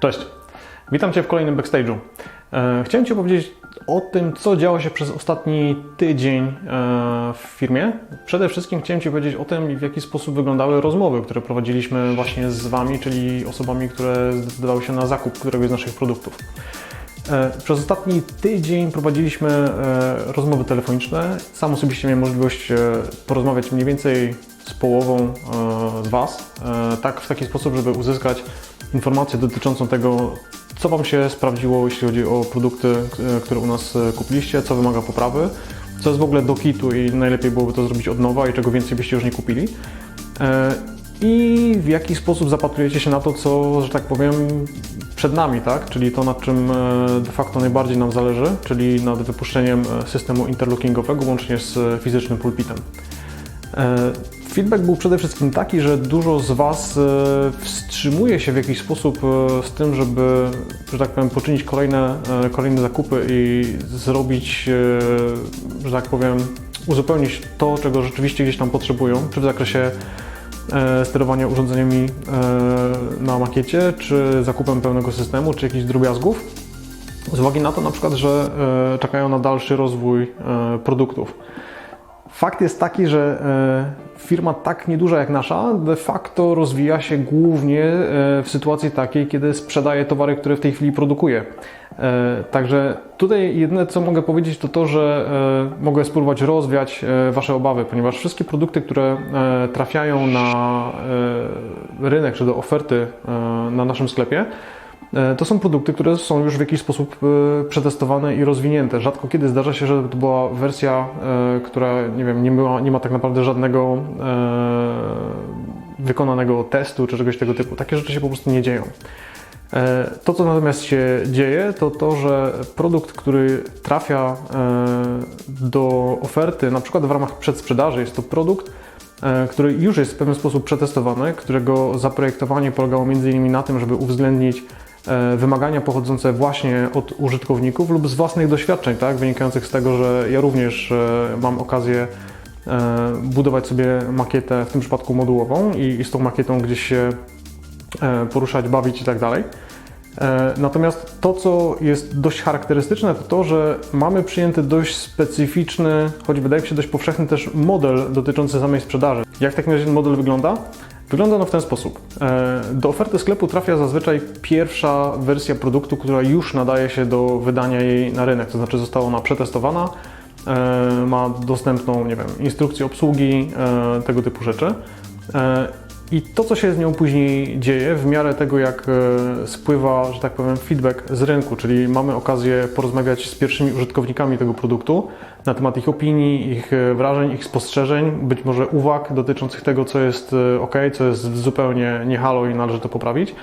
Cześć, witam Cię w kolejnym backstage'u. E, Chciałem Ci opowiedzieć o tym, co działo się przez ostatni tydzień e, w firmie. Przede wszystkim chciałem Ci powiedzieć o tym, w jaki sposób wyglądały rozmowy, które prowadziliśmy właśnie z Wami, czyli osobami, które zdecydowały się na zakup któregoś z naszych produktów. E, Przez ostatni tydzień prowadziliśmy rozmowy telefoniczne. Sam osobiście miałem możliwość porozmawiać mniej więcej z połową z Was, tak w taki sposób, żeby uzyskać informację dotyczącą tego, co Wam się sprawdziło, jeśli chodzi o produkty, e, które u nas e, kupiliście, co wymaga poprawy, co jest w ogóle do kitu i najlepiej byłoby to zrobić od nowa i czego więcej byście już nie kupili. E, I w jaki sposób zapatrujecie się na to, co, że tak powiem, przed nami, tak? Czyli to, nad czym de facto najbardziej nam zależy, czyli nad wypuszczeniem systemu interlockingowego łącznie z fizycznym pulpitem. Feedback był przede wszystkim taki, że dużo z Was e, wstrzymuje się w jakiś sposób e, z tym, żeby, że tak powiem, poczynić kolejne, e, kolejne zakupy i zrobić, że tak powiem, uzupełnić to, czego rzeczywiście gdzieś tam potrzebują, czy w zakresie sterowania urządzeniami na makiecie, czy zakupem pełnego systemu, czy jakichś drobiazgów. Z uwagi na to na przykład, że czekają na dalszy rozwój produktów. Fakt jest taki, że e, firma tak nieduża jak nasza de facto rozwija się głównie e, w sytuacji takiej, kiedy sprzedaje towary, które w tej chwili produkuje. E, Także tutaj jedyne co mogę powiedzieć to to, że mogę spróbować rozwiać Wasze obawy, ponieważ wszystkie produkty, które trafiają na rynek czy do oferty na naszym sklepie, To są produkty, które są już w jakiś sposób e, przetestowane i rozwinięte. Rzadko kiedy zdarza się, że to była wersja, e, która nie wiem, nie, była, nie ma tak naprawdę żadnego e, wykonanego testu czy czegoś tego typu. Takie rzeczy się po prostu nie dzieją. E, To, co natomiast się dzieje, to to, że produkt, który trafia e, do oferty, na przykład w ramach przedsprzedaży, jest to produkt, e, który już jest w pewien sposób przetestowany, którego zaprojektowanie polegało m.in. na tym, żeby uwzględnić e, wymagania pochodzące właśnie od użytkowników lub z własnych doświadczeń, tak, wynikających z tego, że ja również e, mam okazję e, budować sobie makietę, w tym przypadku modułową i, z tą makietą gdzieś się e, poruszać, bawić i tak dalej. E, Natomiast to, co jest dość charakterystyczne, to to, że mamy przyjęty dość specyficzny, choć wydaje mi się dość powszechny też model dotyczący samej sprzedaży. Jak w takim razie ten model wygląda? Wygląda on w ten sposób. E, Do oferty sklepu trafia zazwyczaj pierwsza wersja produktu, która już nadaje się do wydania jej na rynek, to znaczy została ona przetestowana, e, ma dostępną, nie wiem, instrukcję obsługi, e, tego typu rzeczy. I to, co się z nią później dzieje, w miarę tego, jak spływa, że tak powiem, feedback z rynku, czyli mamy okazję porozmawiać z pierwszymi użytkownikami tego produktu na temat ich opinii, ich e, wrażeń, ich spostrzeżeń, być może uwag dotyczących tego, co jest e, ok, co jest zupełnie nie halo i należy to poprawić.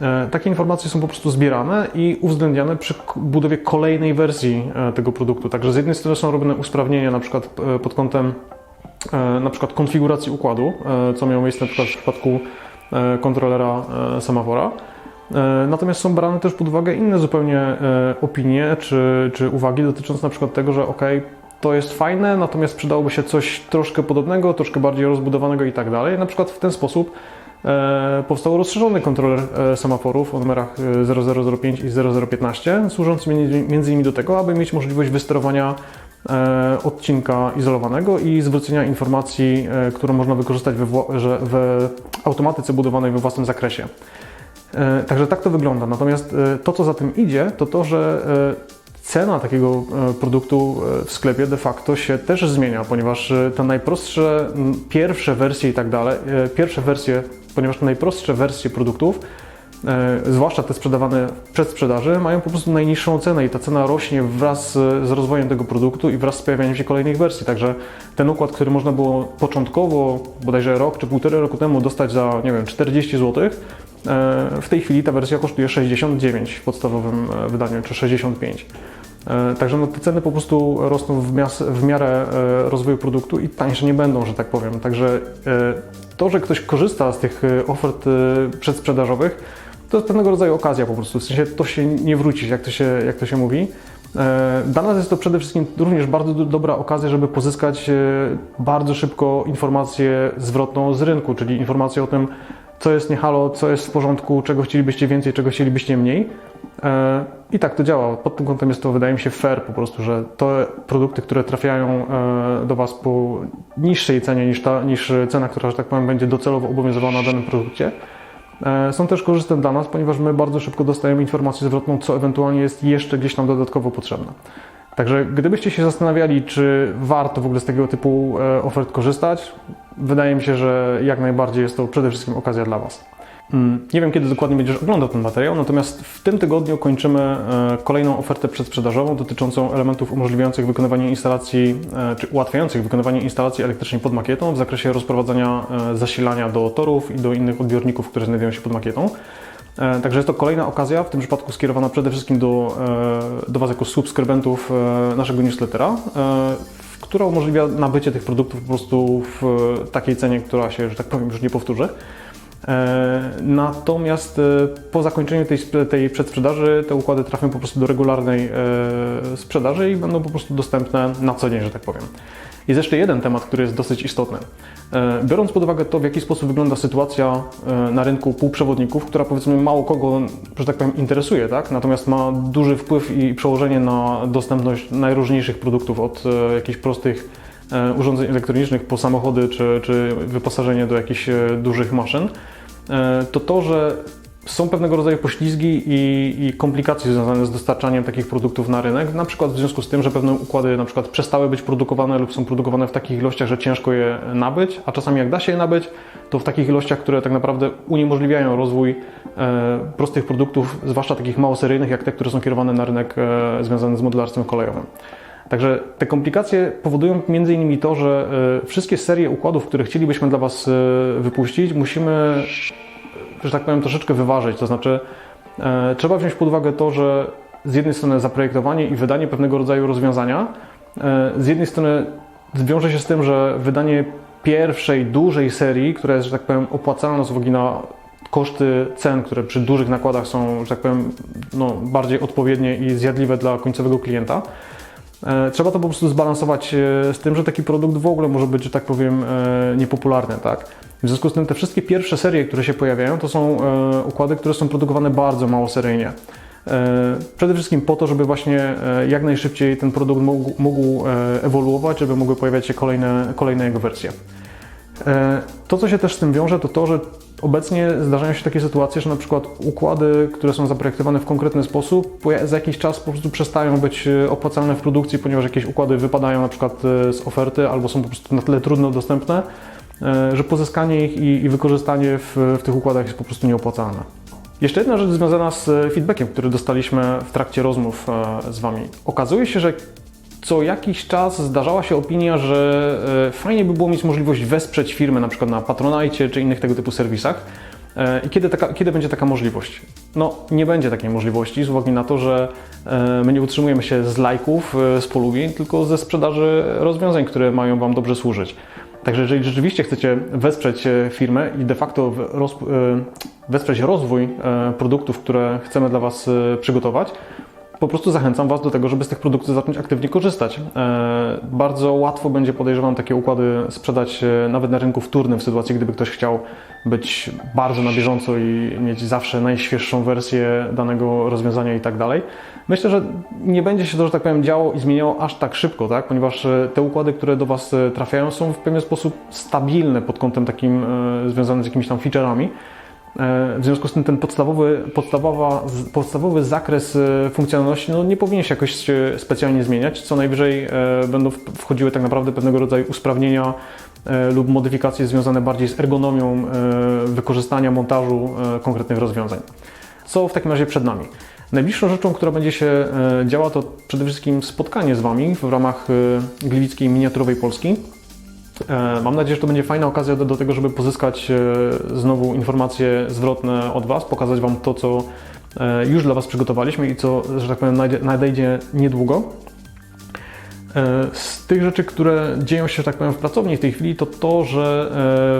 E, Takie informacje są po prostu zbierane i uwzględniane przy budowie kolejnej wersji tego produktu. Także z jednej strony są robione usprawnienia, na przykład pod kątem na przykład konfiguracji układu, co miało miejsce na przykład w przypadku kontrolera semafora. Natomiast są brane też pod uwagę inne zupełnie opinie czy, czy uwagi dotyczące na przykład tego, że ok, to jest fajne, natomiast przydałoby się coś troszkę podobnego, troszkę bardziej rozbudowanego i tak dalej. Na przykład w ten sposób e, powstał rozszerzony kontroler e, semaforów o numerach e, 0005 i 0015, służący między- innymi do tego, aby mieć możliwość wysterowania e, odcinka izolowanego i zwrócenia informacji, e, które można wykorzystać we, że w automatyce budowanej we własnym zakresie. E, Także tak to wygląda. Natomiast e, to, co za tym idzie, to to, że e, cena takiego e, produktu e, w sklepie de facto się też zmienia, ponieważ e, te najprostsze pierwsze wersje i tak dalej, pierwsze wersje, ponieważ te najprostsze wersje produktów, zwłaszcza te sprzedawane w przedsprzedaży, mają po prostu najniższą cenę i ta cena rośnie wraz z rozwojem tego produktu i wraz z pojawianiem się kolejnych wersji. Także ten układ, który można było początkowo, bodajże rok czy półtorej roku temu dostać za, nie wiem, 40 zł, w tej chwili ta wersja kosztuje 69 w podstawowym wydaniu, czy 65. E, Także no, te ceny po prostu rosną w, mias- w miarę e, rozwoju produktu i tańsze nie będą, że tak powiem. Także e, to, że ktoś korzysta z tych ofert przedsprzedażowych, to jest pewnego rodzaju okazja po prostu. W sensie to się nie wróci, jak to się, jak to się mówi. Dla nas jest to przede wszystkim również bardzo do- dobra okazja, żeby pozyskać bardzo szybko informację zwrotną z rynku, czyli informację o tym, co jest nie halo, co jest w porządku, czego chcielibyście więcej, czego chcielibyście mniej. E, I tak to działa. Pod tym kątem jest to, wydaje mi się, fair po prostu, że te produkty, które trafiają e, do Was po niższej cenie niż, ta, niż cena, która, że tak powiem, będzie docelowo obowiązywała na danym produkcie, e, są też korzystne dla nas, ponieważ my bardzo szybko dostajemy informację zwrotną, co ewentualnie jest jeszcze gdzieś tam dodatkowo potrzebne. Także gdybyście się zastanawiali, czy warto w ogóle z tego typu ofert korzystać, wydaje mi się, że jak najbardziej jest to przede wszystkim okazja dla Was. Mm, nie wiem, kiedy dokładnie będziesz oglądał ten materiał, natomiast w tym tygodniu kończymy e, kolejną ofertę przedsprzedażową dotyczącą elementów umożliwiających wykonywanie instalacji, e, czy ułatwiających wykonywanie instalacji elektrycznej pod makietą w zakresie rozprowadzania e, zasilania do torów i do innych odbiorników, które znajdują się pod makietą. Także jest to kolejna okazja, w tym przypadku skierowana przede wszystkim do, do Was jako subskrybentów naszego newslettera, która umożliwia nabycie tych produktów po prostu w takiej cenie, która się, że tak powiem, już nie powtórzy. E, natomiast e, po zakończeniu tej, tej przedsprzedaży te układy trafią po prostu do regularnej e, sprzedaży i będą po prostu dostępne na co dzień, że tak powiem. Jest jeszcze jeden temat, który jest dosyć istotny. Biorąc pod uwagę to, w jaki sposób wygląda sytuacja na rynku półprzewodników, która powiedzmy mało kogo, że tak powiem, interesuje, tak? natomiast ma duży wpływ i przełożenie na dostępność najróżniejszych produktów, od jakichś prostych urządzeń elektronicznych po samochody czy, czy wyposażenie do jakichś dużych maszyn. E, to to, że są pewnego rodzaju poślizgi i, i, komplikacje związane z dostarczaniem takich produktów na rynek, na przykład w związku z tym, że pewne układy na przykład przestały być produkowane lub są produkowane w takich ilościach, że ciężko je nabyć, a czasami jak da się je nabyć, to w takich ilościach, które tak naprawdę uniemożliwiają rozwój e, prostych produktów, zwłaszcza takich małoseryjnych, jak te, które są kierowane na rynek e, związany z modelarstwem kolejowym. Także te komplikacje powodują innymi to, że e, wszystkie serie układów, które chcielibyśmy dla Was e, wypuścić, musimy, że tak powiem, troszeczkę wyważyć. To znaczy, e, trzeba wziąć pod uwagę to, że z jednej strony zaprojektowanie i wydanie pewnego rodzaju rozwiązania, z jednej strony wiąże się z tym, że wydanie pierwszej dużej serii, która jest, że tak powiem, opłacalna z uwagi na koszty cen, które przy dużych nakładach są, że tak powiem, no, bardziej odpowiednie i zjadliwe dla końcowego klienta, E, trzeba to po prostu zbalansować e, z tym, że taki produkt w ogóle może być, że tak powiem, e, niepopularny, tak? W związku z tym te wszystkie pierwsze serie, które się pojawiają, to są układy, które są produkowane bardzo mało seryjnie. Przede wszystkim po to, żeby właśnie jak najszybciej ten produkt mógł, mógł ewoluować, żeby mogły pojawiać się kolejne, kolejne jego wersje. To, co się też z tym wiąże, to to, że Obecnie zdarzają się takie sytuacje, że na przykład układy, które są zaprojektowane w konkretny sposób, za jakiś czas po prostu przestają być e, opłacalne w produkcji, ponieważ jakieś układy wypadają na przykład e, z oferty albo są po prostu na tyle trudno dostępne, e, że pozyskanie ich i, wykorzystanie w, w tych układach jest po prostu nieopłacalne. Jeszcze jedna rzecz związana z feedbackiem, który dostaliśmy w trakcie rozmów z Wami. Okazuje się, że co jakiś czas zdarzała się opinia, że e, fajnie by było mieć możliwość wesprzeć firmę na przykład na Patronite czy innych tego typu serwisach. E, I kiedy, taka, kiedy będzie taka możliwość? No, nie będzie takiej możliwości z uwagi na to, że e, my nie utrzymujemy się z lajków, z polubień, tylko ze sprzedaży rozwiązań, które mają Wam dobrze służyć. Także jeżeli rzeczywiście chcecie wesprzeć firmę i de facto wesprzeć rozwój produktów, które chcemy dla Was przygotować, po prostu zachęcam Was do tego, żeby z tych produktów zacząć aktywnie korzystać. E, bardzo łatwo będzie, podejrzewam, takie układy sprzedać e, nawet na rynku wtórnym, w sytuacji, gdyby ktoś chciał być bardzo na bieżąco i mieć zawsze najświeższą wersję danego rozwiązania i tak dalej. Myślę, że nie będzie się to, że tak powiem, działo i zmieniało aż tak szybko, tak? ponieważ e, te układy, które do Was trafiają, są w pewien sposób stabilne pod kątem takim związanym z jakimiś tam featureami. E, w związku z tym ten podstawowy, podstawowa, podstawowy zakres e, funkcjonalności no, nie powinien się jakoś specjalnie zmieniać. Co najwyżej e, będą wchodziły tak naprawdę pewnego rodzaju usprawnienia lub modyfikacje związane bardziej z ergonomią wykorzystania montażu konkretnych rozwiązań. Co w takim razie przed nami? Najbliższą rzeczą, która będzie się działa, to przede wszystkim spotkanie z Wami w ramach Gliwickiej Miniaturowej Polski. E, mam nadzieję, że to będzie fajna okazja do, tego, żeby pozyskać e, znowu informacje zwrotne od Was, pokazać Wam to, co e, już dla Was przygotowaliśmy i co, że tak powiem, nadejdzie niedługo. Z tych rzeczy, które dzieją się, że tak powiem, w pracowni w tej chwili, to to, że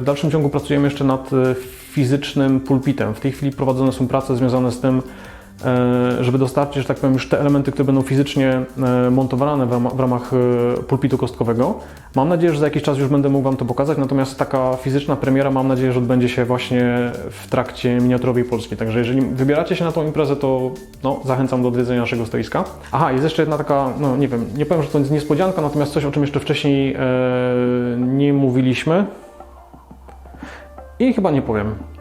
w dalszym ciągu pracujemy jeszcze nad fizycznym pulpitem. W tej chwili prowadzone są prace związane z tym, żeby dostarczyć, że tak powiem, już te elementy, które będą fizycznie e, montowane w ramach, w ramach e, pulpitu kostkowego. Mam nadzieję, że za jakiś czas już będę mógł Wam to pokazać, natomiast taka fizyczna premiera mam nadzieję, że odbędzie się właśnie w trakcie miniaturowej Polski. Także jeżeli wybieracie się na tą imprezę, to no, zachęcam do odwiedzenia naszego stoiska. Aha, jest jeszcze jedna taka, no nie wiem, nie powiem, że to jest niespodzianka, natomiast coś, o czym jeszcze wcześniej e, nie mówiliśmy i chyba nie powiem.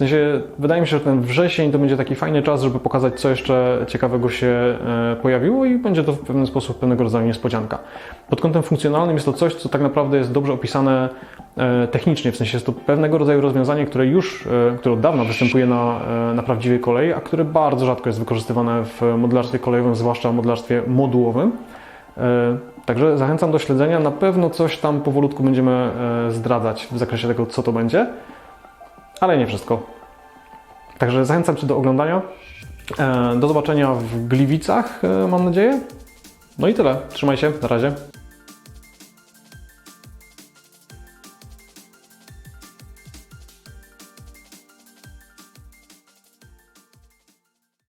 Sensie, wydaje mi się, że ten wrzesień to będzie taki fajny czas, żeby pokazać, co jeszcze ciekawego się e, pojawiło i będzie to w pewien sposób pewnego rodzaju niespodzianka. Pod kątem funkcjonalnym jest to coś, co tak naprawdę jest dobrze opisane e, technicznie, w sensie jest to pewnego rodzaju rozwiązanie, które już, e, które od dawna występuje na, na prawdziwej kolei, a które bardzo rzadko jest wykorzystywane w modelarstwie kolejowym, zwłaszcza w modelarstwie modułowym. Także zachęcam do śledzenia. Na pewno coś tam powolutku będziemy zdradzać w zakresie tego, co to będzie ale nie wszystko. Także zachęcam Cię do oglądania. E, Do zobaczenia w Gliwicach, e, mam nadzieję. No i tyle. Trzymaj się, na razie.